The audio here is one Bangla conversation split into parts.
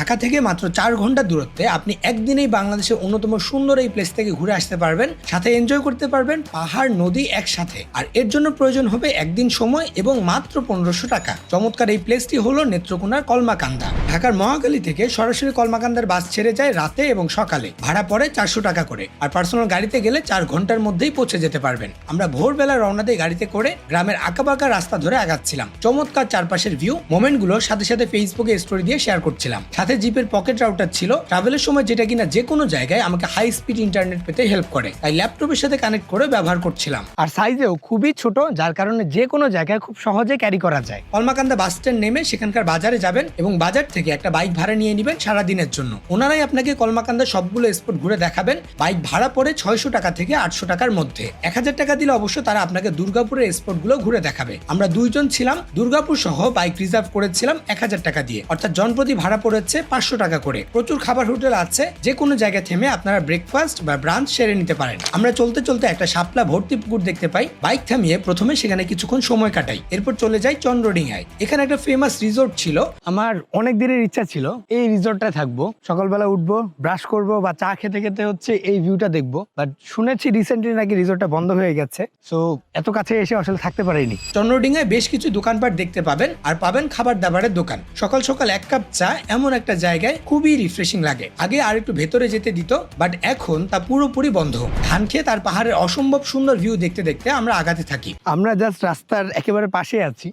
ঢাকা থেকে মাত্র চার ঘণ্টা দূরত্বে আপনি একদিনেই বাংলাদেশের অন্যতম সুন্দর এই প্লেস থেকে ঘুরে আসতে পারবেন, সাথে এনজয় করতে পারবেন পাহাড়, নদী একসাথে। আর এর জন্য প্রয়োজন হবে একদিন সময় এবং মাত্র পনেরোশো টাকা। চমৎকার এই প্লেসটি হলো নেত্রকোনার কলমাকান্দা। ঢাকার মহাকালী থেকে সরাসরি কলমাকান্দার বাস ছেড়ে যায় রাতে এবং সকালে। ভাড়া পড়ে চারশো টাকা করে। আর পার্সোনাল গাড়িতে গেলে চার ঘণ্টার মধ্যেই পৌঁছে যেতে পারবেন। আমরা ভোরবেলা রওনা দিয়ে গাড়িতে করে গ্রামের আঁকাবাঁকা রাস্তা ধরে আগাচ্ছিলাম। চমৎকার চারপাশের ভিউ মোমেন্টগুলো সাথে সাথে ফেসবুকে স্টোরি দিয়ে শেয়ার করছিলাম। সাথে জিপের পকেট রাউটার ছিল। ট্রাভেলের সময় যেটা কিনা যে কোনো জায়গায় আমাকে হাই স্পিড ইন্টারনেট পেতে হেল্প করে। তাই ল্যাপটপের সাথে কানেক্ট করে ব্যবহার করছিলাম। আর সাইজেও খুবই ছোট যার কারণে যে কোনো জায়গায় খুব সহজে ক্যারি করা যায়। কলমাকান্দা বাস স্ট্যান্ড নেমে সেখানকার বাজারে যাবেন এবং বাজার থেকে একটা বাইক ভাড়া নিয়ে নেবেন সারা দিনের জন্য। ওনারাই আপনাকে কলমাকান্দা সবগুলো স্পট ঘুরে দেখাবেন। বাইক ভাড়া পড়ে ছয়শো টাকা থেকে আটশো টাকার মধ্যে। এক হাজার টাকা দিলে অবশ্য তারা আপনাকে দুর্গাপুরের স্পটগুলো ঘুরে দেখাবে। আমরা দুইজন ছিলাম। দুর্গাপুর সহ বাইক রিজার্ভ করেছিলাম এক হাজার টাকা দিয়ে। অর্থাৎ জনপ্রতি ভাড়া পড়েছে পাঁচশো টাকা করে। প্রচুর খাবার হোটেল আছে যে কোনো জায়গায় থেমে আপনারা ব্রেকফাস্ট বা ব্রাঞ্চ সেরে নিতে পারেন। আমরা চলতে চলতে একটা শাপলা ভর্তি পুকুর দেখতে পাই। বাইক থামিয়ে প্রথমে সেখানে কিছুক্ষণ সময় কাটাই। এরপর চলে যাই চন্দ্রডিঙায়। এখানে একটা ফেমাস রিসোর্ট ছিল। আমার অনেক দিনের ইচ্ছা ছিল এই রিসোর্টটায় থাকব। সকালবেলা উঠবো ব্রাশ করব বা চা খেতে খেতে হচ্ছে এই ভিউটা দেখব। বাট শুনেছি রিসেন্টলি নাকি রিসোর্টটা বন্ধ হয়ে গেছে। সো এত কাছে এসে আসলে থাকতে পারিনি। চন্দ্রডিঙায় বেশ কিছু দোকানপাট দেখতে পাবেন আর পাবেন খাবার দাবারের দোকান। সকাল সকাল এক কাপ চা এমন একটা জায়গায় খুবই রিফ্রেশিং লাগে। আগে আর একটু ভেতরে যেতে দিত বাট এখন তা পুরোপুরি বন্ধ। ধান খেয়ে তার পাহাড়ের অসম্ভব সুন্দর ভিউ দেখতে দেখতে আমরা আগাতে থাকি। আমরা জাস্ট রাস্তার একেবারে পাশে আছি।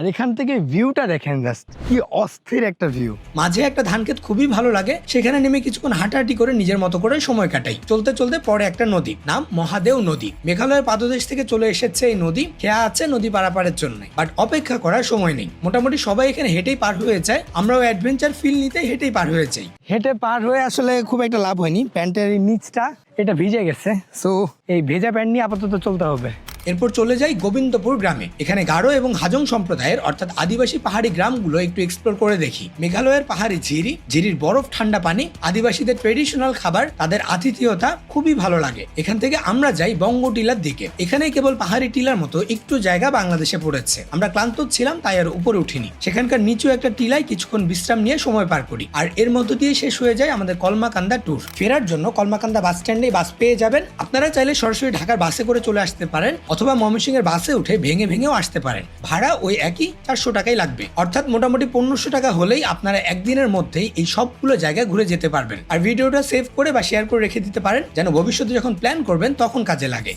আর এখান থেকে ভিউটা দেখেন জাস্ট কি অস্থির একটা ভিউ মাঝে একটা ধান ক্ষেত খুবই ভালো লাগে সেখানে নেমে কিছুক্ষণ হাঁটাহাঁটি করে নিজের মতো করে সময় কাটাই। চলতে চলতে পরে একটা নদী নাম মহাদেও নদী। মেঘালয়ের পাদদেশ থেকে চলে এসেছে এই নদী খেয়া আছে নদী পারাপারের জন্য বাট অপেক্ষা করার সময় নেই। মোটামুটি সবাই এখানে হেঁটেই পার হয়ে যায় আমরাও অ্যাডভেঞ্চার ফিল নিতে হেঁটেই পার হয়ে যাই। হেঁটে পার হয়ে আসলে খুব একটা লাভ হয়নি প্যান্টের নিচটা এটা ভিজে গেছে সো এই ভেজা প্যান্ট নিয়ে আপাতত চলতে হবে। এরপর চলে যাই গোবিন্দপুর গ্রামে। এখানে গারো এবং হাজং সম্প্রদায়ের, অর্থাৎ আদিবাসী পাহাড়ি গ্রামগুলো একটু এক্সপ্লোর করে দেখি। মেঘালয়ের পাহাড়ি ঝিরি, ঝিরির বরফ ঠান্ডা পানি, আদিবাসীদের ট্রেডিশনাল খাবার, তাদের আতিথেয়তা খুবই ভালো লাগে। এখান থেকে আমরা যাই বঙ্গ টিলার দিকে। এখানে কেবল পাহাড়ি টিলার মতো একটু জায়গা বাংলাদেশে পড়েছে। আমরা ক্লান্ত ছিলাম, তাই আর উপরে উঠিনি। সেখানকার নিচু একটা টিলায় কিছুক্ষণ বিশ্রাম নিয়ে সময় পার করি। আর এর মধ্য দিয়ে শেষ হয়ে যায় আমাদের কলমাকান্দা ট্যুর ফেরার জন্য কলমাকান্দা বাস স্ট্যান্ডে বাস পেয়ে যাবেন। আপনারা চাইলে সরাসরি ঢাকার বাসে করে চলে আসতে পারেন। অথবা ময়মনসিং এর বাসে উঠে ভেঙে ভেঙেও আসতে পারেন ভাড়া ওই একই চারশো টাকাই লাগবে। অর্থাৎ মোটামুটি পনেরোশো টাকা হলেই আপনারা একদিনের মধ্যেই এই সবগুলো জায়গা ঘুরে যেতে পারবেন। আর ভিডিওটা সেভ করে বা শেয়ার করে রেখে দিতে পারেন, যেন ভবিষ্যতে যখন প্ল্যান করবেন তখন কাজে লাগে।